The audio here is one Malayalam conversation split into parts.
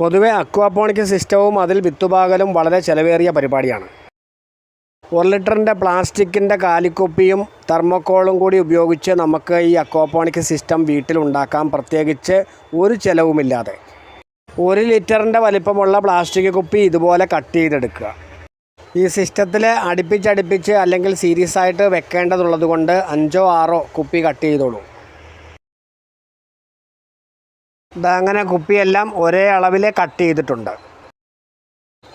പൊതുവെ അക്വാപോണിക് സിസ്റ്റവും അതിൽ വിത്തുപാകലും വളരെ ചെലവേറിയ പരിപാടിയാണ്. ഒരു ലിറ്ററിന്റെ പ്ലാസ്റ്റിക്കിന്റെ കാലിക്കുപ്പിയും തെർമോക്കോളും കൂടി ഉപയോഗിച്ച് നമുക്ക് ഈ അക്വാപോണിക് സിസ്റ്റം വീട്ടിലുണ്ടാക്കാം പ്രത്യേകിച്ച് ഒരു ചിലവുമില്ലാതെ. ഒരു ലിറ്ററിന്റെ വലിപ്പമുള്ള പ്ലാസ്റ്റിക് കുപ്പി ഇതുപോലെ കട്ട് ചെയ്തെടുക്കുക. ഈ സിസ്റ്റത്തിൽ അടുപ്പിച്ചടുപ്പിച്ച് അല്ലെങ്കിൽ സീരീസ് ആയിട്ട് വെക്കേണ്ടതുള്ളത് കൊണ്ട് അഞ്ചോ ആറോ കുപ്പി കട്ട് ചെയ്തോളൂ. ഇതങ്ങനെ കുപ്പിയെല്ലാം ഒരേ അളവിൽ കട്ട് ചെയ്തിട്ടുണ്ട്.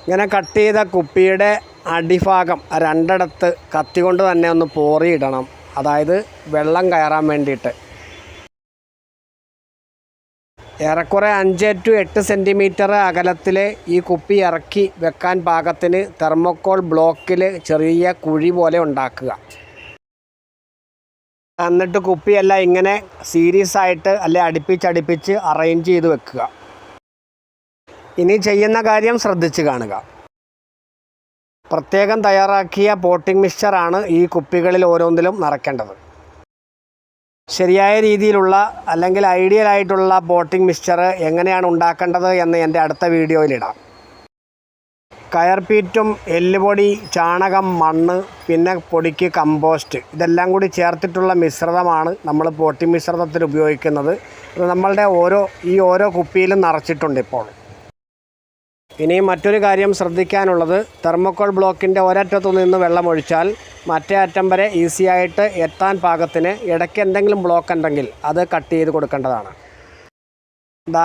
ഇങ്ങനെ കട്ട് ചെയ്ത കുപ്പിയുടെ അടിഭാഗം രണ്ടിടത്ത് കത്തി കൊണ്ട് തന്നെ ഒന്ന് പോറിയിടണം. അതായത് വെള്ളം കയറാൻ വേണ്ടിയിട്ട്. ഏറെക്കുറെ അഞ്ച് ടു എട്ട് സെന്റിമീറ്റർ അകലത്തിൽ ഈ കുപ്പി ഇറക്കി വെക്കാൻ പാകത്തിന് തെർമോക്കോൾ ബ്ലോക്കിൽ ചെറിയ കുഴി പോലെ ഉണ്ടാക്കുക. എന്നിട്ട് കുപ്പിയെല്ലാം ഇങ്ങനെ സീരീസ് ആയിട്ട് അല്ലെ അടുപ്പിച്ചടുപ്പിച്ച് അറേഞ്ച് ചെയ്ത് വെക്കുക. ഇനി ചെയ്യുന്ന കാര്യം ശ്രദ്ധിച്ച് കാണുക. പ്രത്യേകം തയ്യാറാക്കിയ പോട്ടിംഗ് മിക്സ്ചറാണ് ഈ കുപ്പികളിൽ ഓരോന്നിലും നിറയ്ക്കേണ്ടത് ശരിയായ രീതിയിലുള്ള അല്ലെങ്കിൽ ഐഡിയൽ ആയിട്ടുള്ള പോട്ടിംഗ് മിക്സ്ചർ എങ്ങനെയാണ് ഉണ്ടാക്കേണ്ടത് എന്ന് എന്റെ അടുത്ത വീഡിയോയിലിടാം കയർപ്പീറ്റും എല്ലുപൊടി ചാണകം മണ്ണ് പിന്നെ പൊടിക്ക് കമ്പോസ്റ്റ്. ഇതെല്ലാം കൂടി ചേർത്തിട്ടുള്ള മിശ്രിതമാണ് നമ്മൾ പോട്ടി മിശ്രിതത്തിൽ ഉപയോഗിക്കുന്നത്. ഇത് നമ്മളുടെ ഓരോ ഈ ഓരോ കുപ്പിയിലും നിറച്ചിട്ടുണ്ട് ഇപ്പോൾ. ഇനി മറ്റൊരു കാര്യം ശ്രദ്ധിക്കാനുള്ളത്. തെർമോക്കോൾ ബ്ലോക്കിന്റെ ഒരറ്റത്തു നിന്ന് വെള്ളം ഒഴിച്ചാൽ മറ്റേ അറ്റം വരെ ഈസി ആയിട്ട് എത്താൻ പാകത്തിന് ഇടയ്ക്ക് എന്തെങ്കിലും ബ്ലോക്ക് ഉണ്ടെങ്കിൽ അത് കട്ട് ചെയ്ത് കൊടുക്കേണ്ടതാണ്.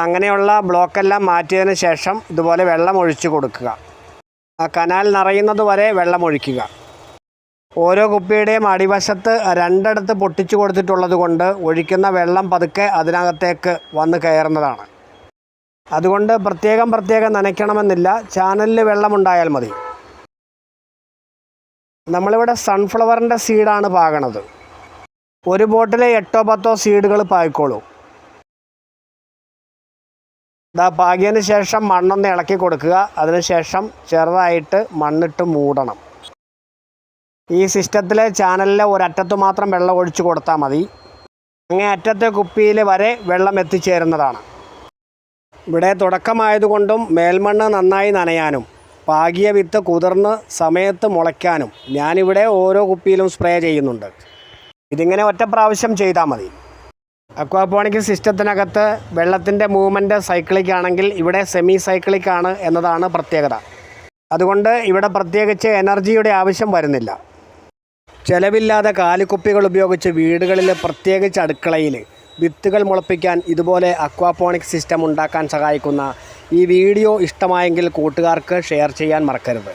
അങ്ങനെയുള്ള ബ്ലോക്കെല്ലാം മാറ്റിയതിന് ശേഷം ഇതുപോലെ വെള്ളം ഒഴിച്ചു കൊടുക്കുക. ആ കനാൽ നിറയുന്നത് വരെ വെള്ളമൊഴിക്കുക ഓരോ കുപ്പിയുടെയും അടിവശത്ത് രണ്ടിടത്ത് പൊട്ടിച്ചു കൊടുത്തിട്ടുള്ളത് കൊണ്ട് ഒഴിക്കുന്ന വെള്ളം പതുക്കെ അതിനകത്തേക്ക് വന്ന് കയറുന്നതാണ്. അതുകൊണ്ട് പ്രത്യേകം പ്രത്യേകം നനയ്ക്കണമെന്നില്ല. ചാനലിൽ വെള്ളമുണ്ടായാൽ മതി. നമ്മളിവിടെ സൺഫ്ലവറിന്റെ സീഡാണ് പാകണത്. ഒരു ബോട്ടിലെ എട്ടോ പത്തോ സീഡുകൾ പായിക്കോളൂ ഇതാ പാകിയതിന് ശേഷം മണ്ണൊന്ന് ഇളക്കി കൊടുക്കുക. അതിനുശേഷം ചെറുതായിട്ട് മണ്ണിട്ട് മൂടണം. ഈ സിസ്റ്റത്തിലെ ചാനലിലെ ഒരറ്റത്ത് മാത്രം വെള്ളം ഒഴിച്ചു കൊടുത്താൽ മതി. അങ്ങനെ അറ്റത്തെ കുപ്പിയിൽ വരെ വെള്ളം എത്തിച്ചേരുന്നതാണ്. ഇവിടെ തുടക്കമായതുകൊണ്ടും മേൽമണ്ണ് നന്നായി നനയാനും പാകിയ വിത്ത് കുതിർന്ന് സമയത്ത് മുളയ്ക്കാനും ഞാനിവിടെ ഓരോ കുപ്പിയിലും സ്പ്രേ ചെയ്യുന്നുണ്ട്. ഇതിങ്ങനെ ഒറ്റ പ്രാവശ്യം ചെയ്താൽ മതി. അക്വാപോണിക് സിസ്റ്റത്തിനകത്ത് വെള്ളത്തിന്റെ മൂവ്മെന്റ് സൈക്ലിക് ആണെങ്കിൽ ഇവിടെ സെമി സൈക്ലിക് ആണ് എന്നതാണ് പ്രത്യേകത. അതുകൊണ്ട് ഇവിടെ പ്രത്യേകിച്ച് എനർജിയുടെ ആവശ്യം വരുന്നില്ല. ചെലവില്ലാതെ കാലിക്കുപ്പികൾ ഉപയോഗിച്ച് വീടുകളിൽ പ്രത്യേകിച്ച് അടുക്കളയിൽ വിത്തുകൾ മുളപ്പിക്കാൻ ഇതുപോലെ അക്വാപോണിക് സിസ്റ്റം ഉണ്ടാക്കാൻ സഹായിക്കുന്ന ഈ വീഡിയോ ഇഷ്ടമായെങ്കിൽ കൂട്ടുകാർക്ക് ഷെയർ ചെയ്യാൻ മറക്കരുത്.